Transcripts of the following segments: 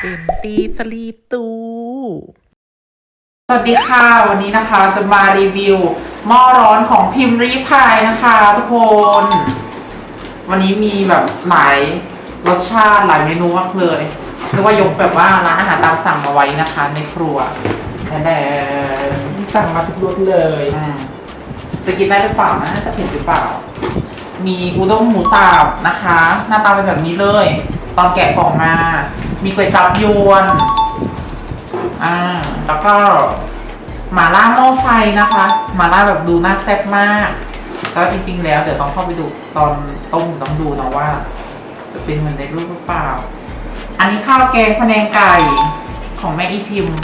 เป็นตีสลีปตู สวัสดีค่ะ วันนี้นะคะจะมารีวิวหม้อร้อนของพิมพ์รีพายนะคะทุกคน วันนี้มีแบบหลายรสชาติหลายเมนูมากเลยเรียกว่ายกแบบว่าร้านอาหารตามสั่งมาไว้นะคะ ในครัวแต่สั่งมาทุกรสเลยอืมจะกินได้หรือเปล่านะจะเผ็ดหรือเปล่า มีอุด้งหมูสับนะคะ หน้าตาเป็นแบบนี้เลย ตอนแกะกล่องมา มีก๋วยจับยวน อ่า แล้วก็หมาล่าหม้อไฟนะคะหมาล่าแบบดูน่าแซ่บมากแล้วจริง ๆ แล้วเดี๋ยวต้องเข้าไปดูตอนต้มต้องดูนะว่า จะเป็นเหมือนในรูปหรือเปล่า อันนี้ข้าวแกงพะแนงไก่ของแม่อีพิมพ์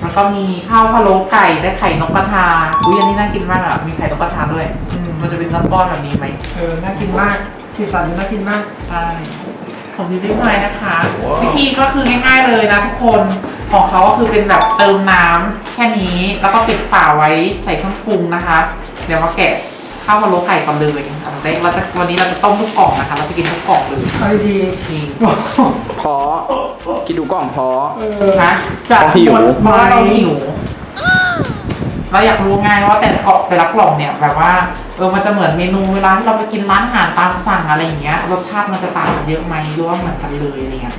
แล้วก็มีข้าวพะโล้ไก่ได้ไข่นกกระทา อุ้ยอันนี้น่ากินมากอะ มีไข่นกกระทาด้วย มมันจะเป็นก้อนๆแบบนี้ไหมเออ น่ากินมาก สีสันน่ากินมาก ใช่ของพิมพ์ริพายนะคะ วิธีก็คือง่ายๆเลยนะทุกคนของเขาก็คือเป็นแบบเติมน้ำแค่นี้ แล้วก็ปิดฝาไว้ใส่เครื่องปรุงนะคะ เดี๋ยวมาแกะข้าวพะโล้ไข่ก่อนเลยอันแรกเราจะวันนี้เราจะต้มทุกกล่องนะคะ เราจะกินทุกกล่องเลยเอาดีนี่ๆโอ้โหพอกินดูกล่องพอ เออนะจัดเขาหิวหมดเพไหมราะว่าเราหิว เราอยากรู้ไงว่าแต่ละกล่องแต่ละกล่องเนี่ยแบบว่าเออมันจะเหมือนเมนูเวลาที่เราไปกินร้านอาหารตามสั่งอะไรอย่างเงี้ยรสชาติมันจะต่างกันเยอะไหมหรือว่าเหมือนกันเลยอะไรเงี้ย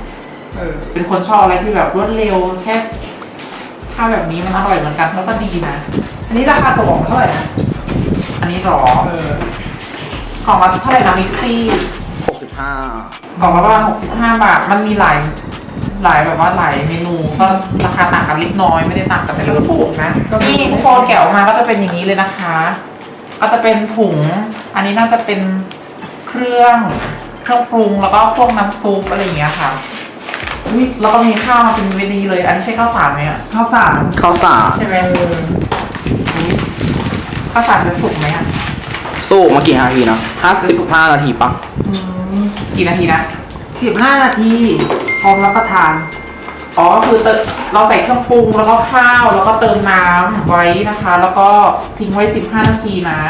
เออเป็นคนชอบอะไรที่แบบรวดเร็วแค่ถ้าแบบนี้มันอร่อยเหมือนกันแล้วก็ดีนะ อันนี้ราคาตกของเท่าไหร่นะอันนี้หรอเออกล่องละเท่าไหร่นะมิกซี่65กล่องละประมาณหกสิบห้าบาทมันมีหลาย หลายแบบว่าหลายเมนูก็ราคาต่างกันเล็กน้อยไม่ได้ต่างกันแต่เยก็อะถูกนะก็นี่ทุกคนแกะออกมาก็จะเป็นอย่างนี้เลยนะคะ ก็จะเป็นถุง อันนี้น่าจะเป็นเครื่องเครื่องปรุงแล้วก็พวกน้ำซุปอะไรอย่างเงี้ยค่ะอุ๊ยแล้วก็มีข้าวมาเป็นเวนีเลย อันนี้ใช่ข้าวสารไหมอะข้าวสารข้าวสารใช่ไหมเออข้าวสารจะสุกไหมอะสู้มากี่นาทีนะ55นาทีปะอืมกี่นาทีนะ สิบห้านาทีพร้อมรับประทาน อ๋อก็คือเติมเราใส่เครื่องปรุงแล้วก็ข้าวแล้วก็เติมน้ำไว้นะคะ แล้วก็ทิ้งไว้ 15 นาทีนะ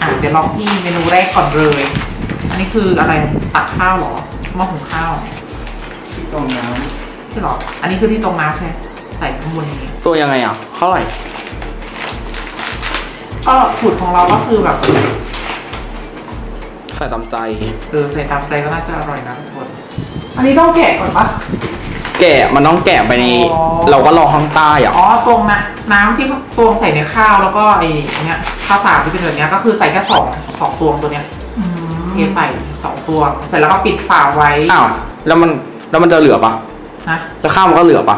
อะเดี๋ยวลองที่เมนูแรกก่อนเลย อันนี้คืออะไรตักข้าวเหรอหม้อหุงข้าวตรงน้ใช่เหรออันนี้คือที่ตรงน้ำใช่ไหมใส่ข้างบนอย่างนี้ำตัวยังไงอะเท่าไหร่ก็สูตรของเราก็คือแบบ ใส่ตามใจ เออใส่ตามใจก็น่าจะอร่อยนะทุกคน อันนี้ต้องแกะก่อนปะ แกะมันต้องแกะไปใน อ๋อ เราก็รอข้างใต้อะอ๋อตรงนะน้ำที่ตวงใส่ในข้าวแล้วก็ไอ้เนี้ยข้าวสารที่เป็นแบบเนี้ยก็คือใส่แค่สองสองตวงตัวเนี้ยอืเทมใส่สองตวงเสร็จแล้วก็ปิดฝาไว้อ้าวแล้วมันแล้วมันจะเหลือปะนะแล้วข้าวมันก็เหลือปะ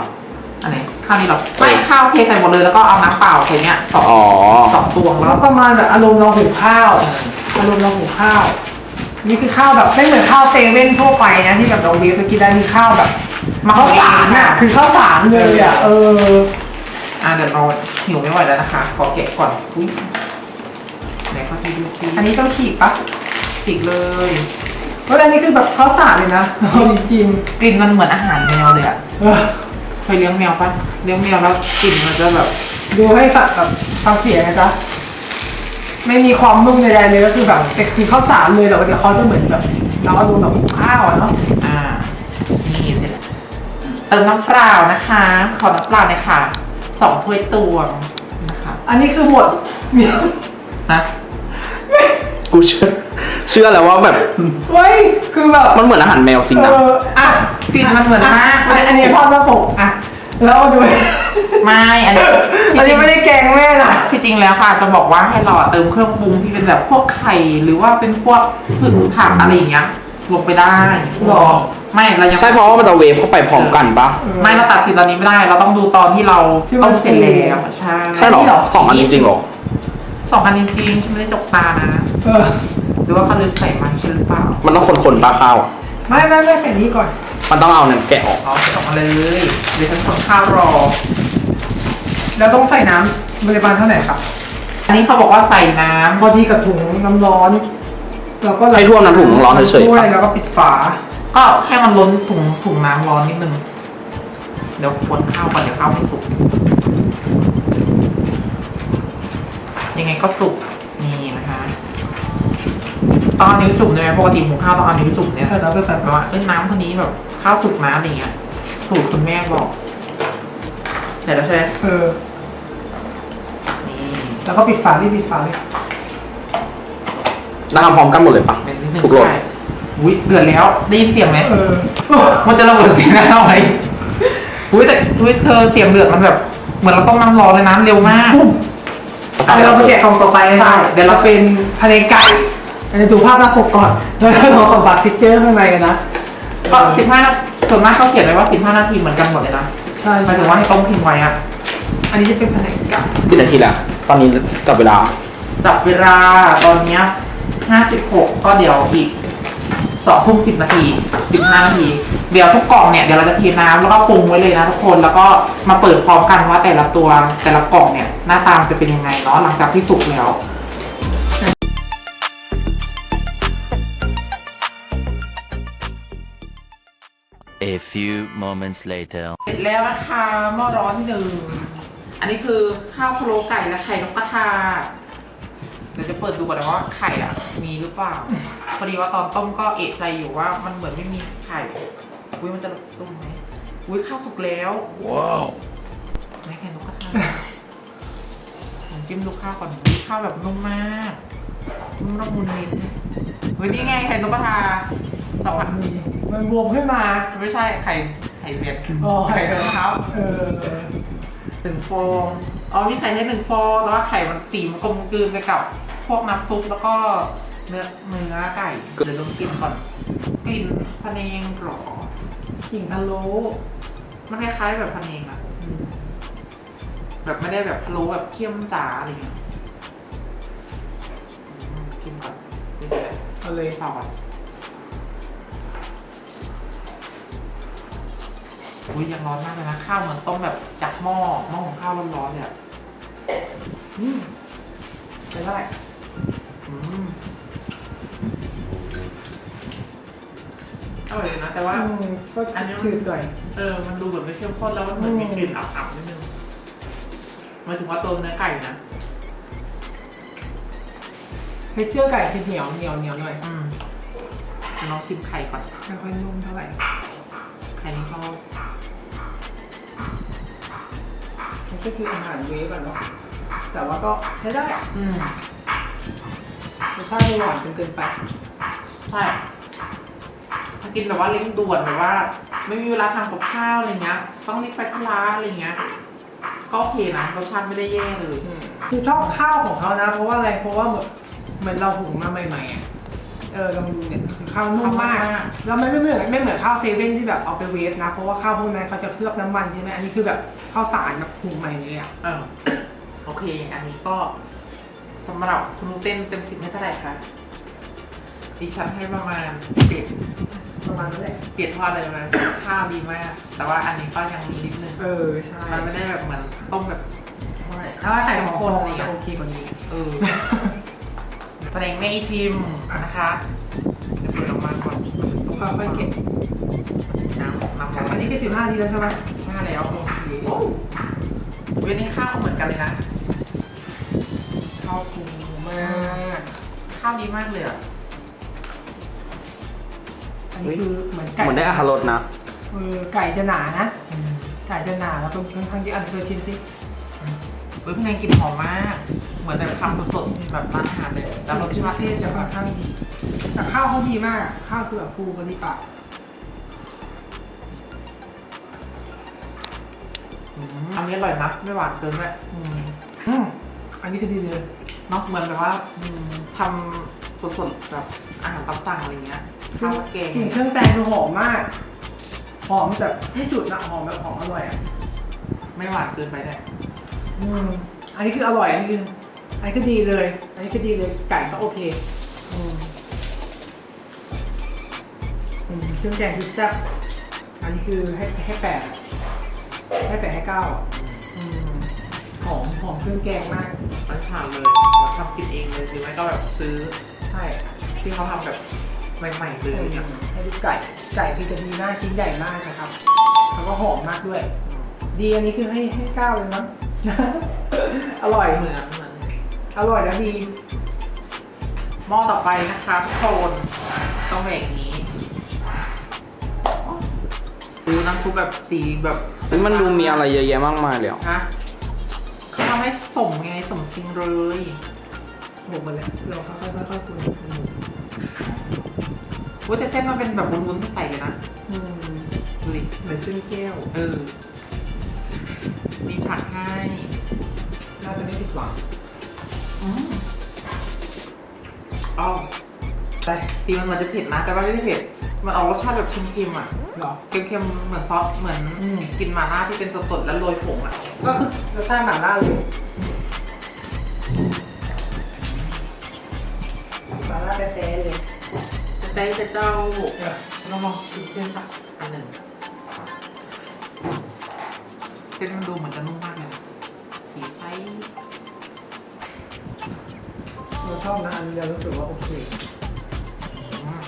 อันไหนข้าวนี่เหรอไม่ข้าวเทใส่หมดเลยแล้วก็เอาน้ำเปล่าใส่เนี้ยสองอ๋อ สองตวงแล้แล้ววประมาณแบบอารมณ์เราหุงข้าวอารมณ์เราหุงข้าว นี่คือข้าวแบบไม่เหมือนข้าวเซเว่นทั่วไปนะที่แบบเราเวฟไปกินได้มีข้าวแบบมาข้าวสารอะคือข้าวสารเลยอะเอออะเดี๋ยวเราหิวไม่ไหวแล้วนะคะขอแกะก่อนอุ้ยไหนข้าวที่ดูซิอันนี้ต้องฉีกปะฉีกเลยเพราะอันนี้คือแบบข้าวสารเลยนะเอาจริงกลิ่นมันเหมือนอาหารแมวเลยอะๆเออเคยเลี้ยงแมวปะเลี้ยงแมวแล้วกลิ่นมันจะแบบ ดูให้สัตว์แบบฟังเสียงนะจ๊ะ ไม่มีความนุ่มใดๆเลยก็คือแบบแต่คือข้าวสารเลยแต่ว่าเดี๋ยวเขาจะเหมือนแบบเราเอาดูแบบหุงข้าวอะเนาะอ่า นี่เสร็จแล้วเติมน้ำเปล่านะคะ ขอน้ำเปล่าหน่อยค่ะสองถ้วยตวงนะคะอันนี้คือหมดมีนะกูเชื่อเชื่อแล้วว่าแบบเว้ยคือแบบมันเหมือนอาหารแมวจริงนะ เอออะกลิ่นมันเหมือนมาก อันอันนี้พ่อจะปกอะ แล้วเอาดูไม่อันนี้อันนี้ไม่ได้แกงแม่นะที่จริงแล้วค่ะจะบอกว่าให้เราเติมเครื่องปรุงที่เป็นแบบพวกไข่หรือว่าเป็นพวกผึ่งผักอะไรอย่างเงี้ยลงไปได้หรอไม่เรายังใช่เพราะว่ามันจะเวฟเข้าไปพร้อมกันปะไม่เราตัดสินตอนนี้ไม่ได้ เราต้องดูตอนที่เราที่มันต้มเสร็จแล้วใช่ใช่เหรอสองอันจริงๆเหรอสองอันจริงๆฉันไม่ได้จกตานะเออหรือว่าเขาลืมใส่มันใช่หรือเปล่ามันต้องคนๆปลาข้าวอะไม่ไม่ไม่ใส่นี้ก่อน มันต้องเอาเนี่ยแกะออก เอาใส่ออกมาเลยเดี๋ยวฉันคนข้าวรอ แล้วต้องใส่น้ำปริมาณเท่าไหร่ครับ อันนี้เขาบอกว่าใส่น้ำพอดีกับถุงน้ำร้อน แล้วก็ให้ท่วมน้ำถุงร้อนเฉยๆถ้วปะแล้วก็ปิดฝา ก็แค่มันล้นถุงถุงน้ำร้อนนิดนึง เดี๋ยวคนข้าวก่อนเดี๋ยวข้าวไม่สุก ยังไงก็สุกนี่นะคะต้องเอานิ้วจุ่มด้วยไหมปกติหมูข้าวต้องเอานิ้วจุ่มเนี่ยถ้าเราไปแบบแบบว่าเอ้ยน้ำคนนี้แบบ ข้าวสุกนะอะไรเงี้ยสูตรคุณแม่บอกเสร็จแล้วใช่ไหมเออ นี่แล้วก็ปิดฝารีบปิดฝาเลยแล้วทำพร้อมกันหมดเลยปะเป็นนิดนึงทุกโหลดใช่อุ้ยเดือดแล้วได้ยินเสียงไหมเออมันจะระเบิดเสียงได้ไหมอุ้ยแต่อุ้ยเธอเสียงเดือดมันแบบ เหมือนเราต้องน้ำร้อนเลยน้ำเร็วมาก เอาเราไปแกะกล่องต่อไปใช่เดี๋ยวเราเป็นภายในไก่เราจะดูภาพหน้าปกก่อนแล้วเราสัมผัสทิกเจอร์ข้างในกันนะ ก็สิบห้านาทีส่วนมากเขาเขียนไว้ว่าสิบห้านาทีเหมือนกันหมดเลยนะใช่หมายถึงว่าให้ต้มทิ้งไว้อะอันนี้จะเป็นภายในไก่กี่นาทีแล้วตอนนี้จับเวลา จับเวลาตอนเนี้ยห้าสิบหกก็เดี๋ยวอีกสองทุ่มสิบนาทีสิบห้านาทีเดี๋ยวทุกกล่องเนี่ยเดี๋ยวเราจะเทน้ำแล้วก็ปรุงไว้เลยนะทุกคนแล้วก็มาเปิดพร้อมกันว่าแต่ละตัวแต่ละกล่องเนี่ยหน้าตามนจะเป็นยังไงเนาะหลังจากที่สุกแล้ว A few moments later. เสร็จแล้วนะคะหม้อร้อนที่หนึ่ง อันนี้คือข้าวพะโล้ไก่และไข่นกกระทา เดี๋ยวจะเปิดดูก่อนนะว่าไข่อะมีหรือเปล่า พอดีว่าตอนต้มก็เอะใจอยู่ว่ามันเหมือนไม่มีไข่ อุ้ยมันจะต้มไหมอุ้ยข้าวสุกแล้ว Wow. ไม่ไข่นกกระทาผมจิ้มดูข้าวก่อนอุ๊ยข้าวแบบนุ่มมากนุ่มละมุนลิ้นเฮ้ยนี่ไงไข่นกกระทา สัมผัสมีมันบวมขึ้นมา ไม่ใช่ไข่ไข่เบ็ดอ๋อไข่ไข่เบ็ดครับเออหนึ่งฟองเอานี่ไข่ได้หนึ่งฟองแล้วว่าไข่มันสีมันกลมกลืนไปกับ พวกน้ำซุปแล้วก็เนื้อเนื้อไก่เดี๋ยวลองกินก่อนกลิ่นพะเนงหรอกิ่งพะโล้มันคล้ายๆแบบพะเนงอะแบบไม่ได้แบบพะโล้แบบเคี่ยมจ๋าอะไรเงี้ยอืมกินก่อนเดี๋ยวเอาเลยๆต่อก่ อนอุ้ยยังร้อนมากเลยนะข้าวเหมือนต้มแบบจากหม้อหม้อของข้าวร้อนๆเลยอะอืมใช้ได้อืมอร่อยเลยนะแต่ว่า อืมก็อันนี้มัน จืดหน่อยเออ มันดูแบบไม่เข้มข้นแล้วมันเหมือนมีกลิ่นอับๆนิดนึงหมายถึงว่าตัวเนื้อไก่นะ เทคเจอร์ไก่คือเหนียวเหนียวเหนียวหน่อยอืมลองชิมไข่ก่อนไม่ค่อยนุ่มเท่าไหร่ ไข่นี้เขา ก็คืออาหารเวฟอะเนาะแต่ว่าก็ใช้ได้อะอืมรสชาติไม่หวานจนเกินไปใช่ถ้ากินแบบว่าเร่งด่วนแบบว่า ไม่มีเวลาทำกับข้าวอะไรเงี้ย ต้องรีบไปที่ร้านอะไรเงี้ย ก็โอเคนะรสชาติไม่ได้แย่เลย คือชอบข้าวของเขานะ เพราะว่าอะไรเพราะว่าเหมือนเหมือนเราหุงมาใหม่ๆอะ เออลองดูเนี่ยคือข้าวนุ่มมาก แล้วมันไม่เหมือนไม่เหมือนข้าวเซเว่นที่แบบเอาไปเวฟนะ เพราะว่าข้าวพวกนั้นเขาจะเคลือบน้ำมันใช่ไหมอันนี้คือแบบข้าวสารแบบหุงใหม่เลยอะ เออโอเค อันนี้ก็สำหรับคุณลูกเต้นเต็มสิบให้เท่าไหร่คะดิฉันให้ประมาณเจ็ดประมาณนั้นแหละเจ็ดเพราะอะไรรู้ไหมข้าวดีมาก แต่ว่าอันนี้ก็ยังมีนิดนึง เออใช่มันไม่ได้แบบเหมือนต้มแบบถ้าไข่ของคนจะโอเคกว่านี้ เออ แสดงไม่พิมพ์นะคะจะเปิดออกมาก่อนค่อยๆเก็บน้ำน้ำร้อนอันนี้คือสิบห้าทีแล้วใช่ไหมห้าแล้วเว้ยนี่ข้าวก็เหมือนกันเลยนะข้าวฟูมากข้าวดีมากเลยอะอันนี้คือเหมือนไก่เหมือนได้อาหารรสนะเออไก่จะหนานะไก่จะหนาแล้วก็ค่อนข้างที่อันเธอชิมสิ เว้ยพี่แนงกลินหอมมาก เหมือนแบบทำสดๆแบบร้านอาหารเลยแล้วรสชิมชาติเทศจะค่อนข้างดีแต่ข้าวเขาดีมาก ข้าวคือแบบฟูบริปากอืมอันนี้อร่อยนะไม่หวานเกินด้วยอืมอืมอันนี้คือดีเลยเนอกเหมือนแบบว่าอืมทำสดๆแบบอาหารตามสั่งอะไรเงี้ยข้าวแกงกลิ่นเครื่องแกงคือหอมมาก หอมแบบไม่จุดนะหอมแบบหอมอร่อยอะ ไม่หวานเกินไปเลย อืมอันนี้คืออร่อยอันนี้คืออันนี้คือดีเลย อันนี้คือดีเลยไก่ก็โอเคอืมอืมเครื่องแกงคือแซ่บอันนี้คือให้ให้แปดอะให้แปดให้เก้าอะอืมหอมหอมเครื่องแกงมาก มันฉ่ำเลยเราทำกินเองเลยหรือไม่ก็แบบซื้อใช่ที่เขาทำแบบใหม่ๆเลยเนี่ยให้ดูไก่ไก่คือจะดีมากชิ้นใหญ่มากนะครับ แล้วก็หอมมากด้วย ดีอันนี้คือให้ให้เก้าเลยมั้ง อร่อย เหมือนเหมือนอร่อยแล้วดีหม้อต่อไปนะคะทุกคนต้องแบบนี้ดูน้ำซุปแบบสีแบบเฮ้ยมันดูมีอะไรเยอะแยะมากมายเลยอะฮะเขาทำให้สมไงสมจริงเลยหมดหมดเลยเราค่อยๆค่อยๆคุยว่าแต่เส้นมันเป็นแบบวุ้นๆที่ใส่เลยนะอืมดูดิเหมือนเส้นแก้ว เออ มีผักให้น่าจะไม่ผิดหวังอืมอ๋อแต่ตีมันเหมือนจะเผ็ดนะ แต่ว่าไม่ได้เผ็ด มันออกรสชาติแบบเค็มๆอะหรอ เค็มๆ เหมือนซอส เหมือนอืมกินหมาล่าที่เป็นสดๆ แล้วโรยผงอะ ก็คือรสชาติหม่าล่าเลยหม่าล่าแท้ๆเลยจะได้จะเจ้าเออลองลองกินเส้นสักอันหนึ่ง เส้นมันดูเหมือนจะนุ่มมากเลยนะสีใสเราชอบนะอันนี้เรารู้สึกว่าโอเคมาก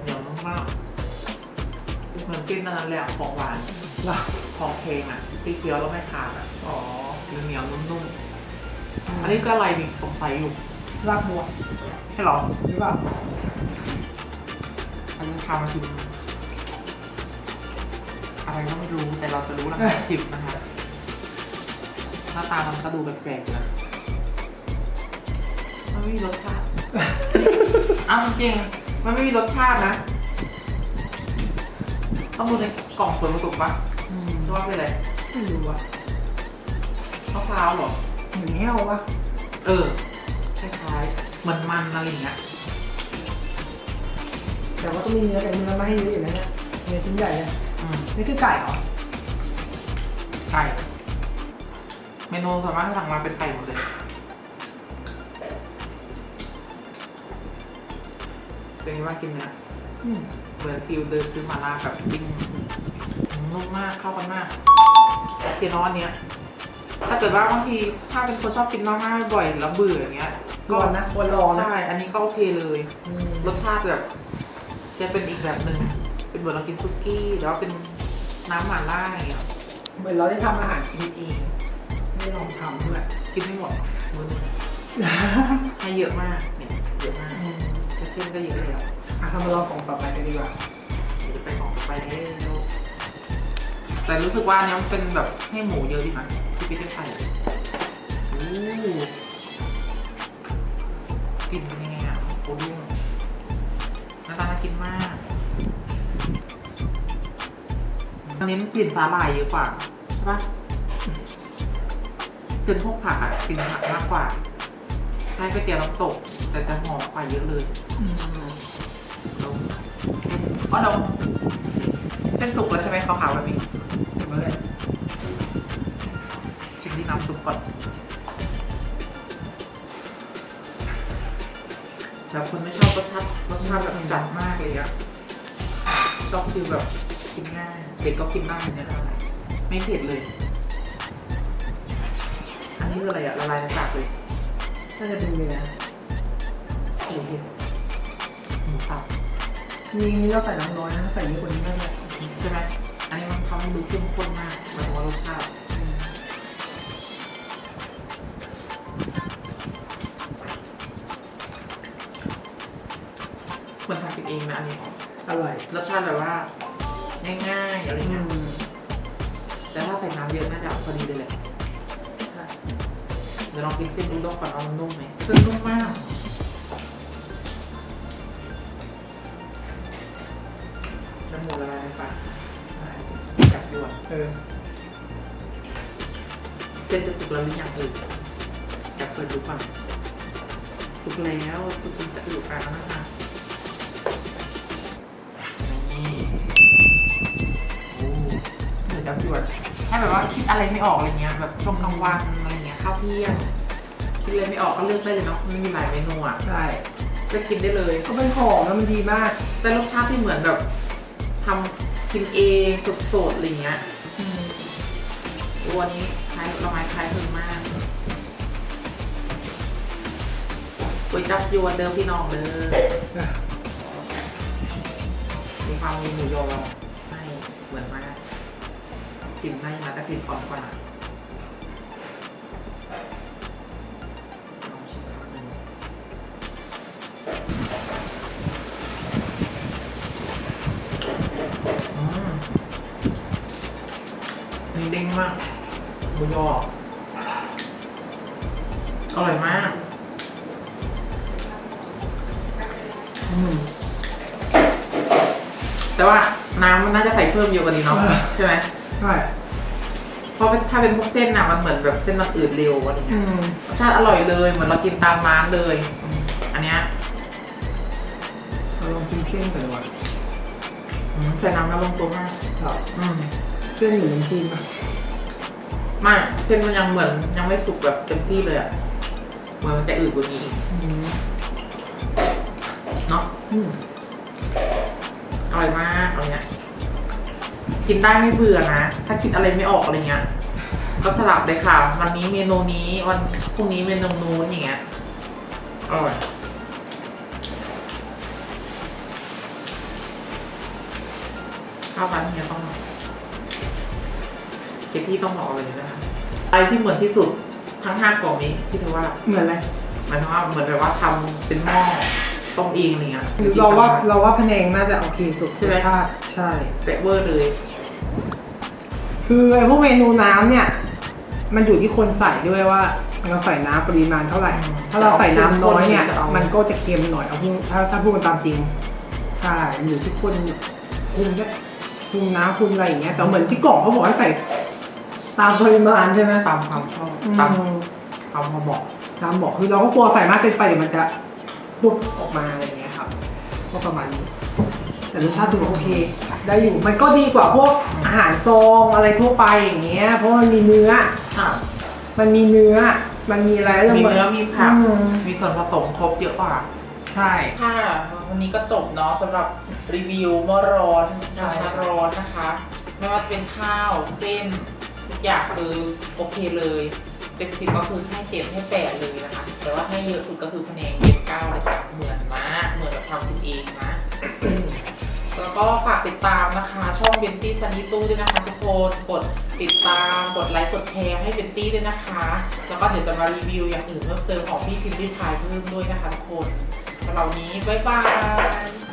เหนียวนุ่มมากเหมือนกินอันนั้นเลยอะของหวานเหรอของเพลงอะที่เคี้ยวแล้วไม่ขาดอะอ๋อเหนียวๆนุ่มๆอันนี้ก็อะไรดิสงสัยอยู่รากบัวใช่หรอหรือเปล่าอันนี้พามาชิม อะไรก็ไม่รู้แต่เราจะรู้หลังจากชิมนะคะหน้าตามันก็ดูแปลกๆอยู่นะมันไม่มีรสชาติเอาจริงๆมันไม่มีรสชาตินะ ต้องดูในกล่องส่วนผสมปะอืมว่าเป็นอะไรไม่รู้อะมะพร้าวเหรอเหมือนแห้วปะเออคล้ายๆเหมือนมันอะไรอย่างเงี้ยแต่ว่าต้องมีเนื้อแต่เนื้อมาให้เยอะอยู่นะเนี่ยเนื้อชิ้นใหญ่เลยอืม นี่คือไก่เหรอ ไก่เมนูส่วนมากสั่งมาเป็นไก่หมดเลยเป็นไงว่างกินเนื้ออืมเหมือนฟิลเดินซื้อมาล่าแบบปิ้งนุ่มมากเข้ากันมากโอเคเนาะอันเนี้ยถ้าเกิดว่าบางทีถ้าเป็นคนชอบกินมากๆบ่อยแล้วเบื่ออย่างเงี้ยร้อนนะควรลองนะใช่อันนี้ก็โอเคเลยอืมรสชาติแบบจะเป็นอีกแบบหนึ่งเป็นเหมือนเรากินซุกี้แล้วเป็น น้ำหม่าล่าอย่างเงี้ยเหมือนเราได้ทำอาหารกินเองไม่ลองทำด้วยกินไม่หมดมื้อหนึงให้เยอะมากเนี่ยเยอะมากอืมแค่เส้นก็เยอะเลยอะอะทำมาลองของต่อไปกันดีกว่าเดี๋ยวจะไปของไปแล้วแต่รู้สึกว่าอันเนี้ยมันเป็นแบบให้หมูเยอะดีนะที่พี่ได้ใส่อู้กลิ่นเป็นยังไงอะโอ้ดุ้งหน้าตาน่ากินมาก อันนี้มันกลิ่นสาหร่ายเยอะกว่าใช่ปะเป็นพวกผักอะกลิ่นผักมากกว่าใช้ก๋วยเตี๋ยวน้ำตก แต่จะหอมกว่าเยอะเลยอ๋อลงเส้นสุกแล้วใช่ไหมขาวๆแบบนี้มาเลยชิมที่น้ำซุปก่อนแต่คนไม่ชอบรสชาติรสชาติแบบจัดมากเลยอะชอบคือแบบ กินง่ายเด็กก็กินได้เนี่ยอะไรไม่เผ็ดเลย อันนี้คืออะไรอะละลายในปากเลยน่าจะเป็นเนื้อโอ้โหหมูสับมีนี้เราใส่น้ำน้อยนะใส่เยอะกว่านี้ได้ไหมใช่ไหมอันนี้มันทำให้ดูเข้มข้นมากหมายถึงว่ารสชาติเหมือนทำกินเองนะอันนี้อร่อยรสชาติแบบว่า ง่ายๆอะไรอืเงี้ยมแต่ถ้าใส่น้ำเยอะน่าจะพอดีเลยแหละเดี๋ยวลองกินเส้นดูดองก่อนว่ามันนุ่มไหมเส้นนุ่มมากน้ำหมูละลายในปากจับยวนเออเส้นจะสุกแล้วหรือยังเอ่ยอยากเปิดดูก่อนสุกแล้วสุกจนจะอยู่กลางแล้วนะคะ เดี๋ยวจะตรวจให้แบบว่าคิดอะไรไม่ออกอะไรเงี้ยแบบช่วงกลางวันอะไรเงี้ยข้าวเที่ยงคิดอะไรไม่ออกก็เลือกได้เลยเนาะมันมีหลายเมนูอะใช่ก็กินได้เลยก็เป็นของแล้วมันดีมาก แต่รสชาติที่เหมือนแบบทำกินเองสดๆอะไรเงี้ยอืมตัวนี้คล้ายละไม้คล้ายคลึงมากก๋วยจับยวนเดิมพี่น้องเด้อมีความมีหมูยอ พิมพ์ให้มาแต่พิมพ์ร้อมกว่านี่เด้งมากมูยออร่อยมากแต่ว่าน้ำมันน่าจะใส่เพิ่มเยอะกว่านี้เนาะใช่ไหม ใช่เพราะถ้าเป็นพวกเส้นน่ะมันเหมือนแบบเส้นมันอืดเร็วอะไรอืเงี้ยมรสชาติอร่อยเลยเหมือนเรากินตามร้านเลยอืมอันเนี้ยเราลองกินเส้นกันดีกว่าอืมใส่น้ำแล้วลงตัวมากครับอืมเส้นหรือน้ำจิ้มอะไม่เส้นมันยังเหมือนยังไม่สุกแบบเต็มที่เลยอะเหมือนมันจะอืดกว่านี้อีกอืมเนาะอืมอร่อยมากอะไรเงี้ย กินได้ไม่เบื่อนะ ถ้าคิดอะไรไม่ออกอะไรเงี้ย ก็สลับเลยค่ะ วันนี้เมนูนี้ วันพรุ่งนี้เมนูนู้นอย่างเงี้ย อร่อยข้าวร้านเนี้ยต้องเกที่ต้องบอกเลยนะคะอะไรที่เหมือนที่สุดทั้งห้ากล่องนี้ที่เธอว่าเหมือนอะไรหมายถึงว่าเหมือนแบบว่าทำเป็นหม้อต้มเองอะไรเงี้ยหรือเราว่าเราว่าพะแนงน่าจะโอเคสุดใช่ไหมรสชาติใช่เปะเวอร์เลย คือไอ้พวกเมนูน้ำเนี่ย มันอยู่ที่คนใส่ด้วยว่าเราใส่น้ำปริมาณเท่าไหร่อืมถ้าเราใส่น้ำน้อยเนี่ยจะเอามันก็จะเค็มหน่อยเอาพูดถ้าถ้าพูดกันตามจริงใช่อยู่ที่คนคุมก็คุมน้ำคุมอะไรอย่างเงี้ยแต่เหมือนที่กล่องเขาบอกให้ใส่ตามปริมาณใช่ไหมตามความชอบอืมตามความพอเหมาะตามบอกคือเราก็กลัวใส่มากเกินไปเดี๋ยวมันจะปุบออกมาอะไรอย่างเงี้ยครับก็ประมาณนี้ แต่รสชาติถือว่าโอเค ได้อยู่ มันก็ดีกว่าพวกอาหารซองอะไรทั่วไปอย่างเงี้ย เพราะมันมีเนื้อ ค่ะมันมีเนื้อ มันมีอะไรแล้วมีหดเนื้อมีผัก อืมมีส่วนผสมครบเยอะกว่า ใช่ ค่ะวันนี้ก็จบเนาะสำหรับรีวิวหม้อร้อนใช่น้ำร้อนนะคะ ไม่ว่าจะเป็นข้าวเส้นทุกอย่างคือโอเคเลยเต็มสิบก็คือให้เจ็ดให้แปดเลยนะคะ แต่ว่าให้เยอะสุดก็คือคะแนนเจ็ดเก้าเลยค่ะเหมือนมากเหมือนกับทำคุณเองนะ แล้วก็ฝากติดตามนะคะ ช่องเบนตี้ซันนี่ตู้ด้วยนะคะทุกคนกดติดตามกดไลค์กดแชร์ให้เบนตี้ด้วยนะคะ แล้วก็เดี๋ยวจะมารีวิวอย่างอื่นเพิ่มเติมของพี่พิมพ์ริพายเพิ่มด้วยนะคะทุกคนสำหรับวันนี้บ๊ายบาย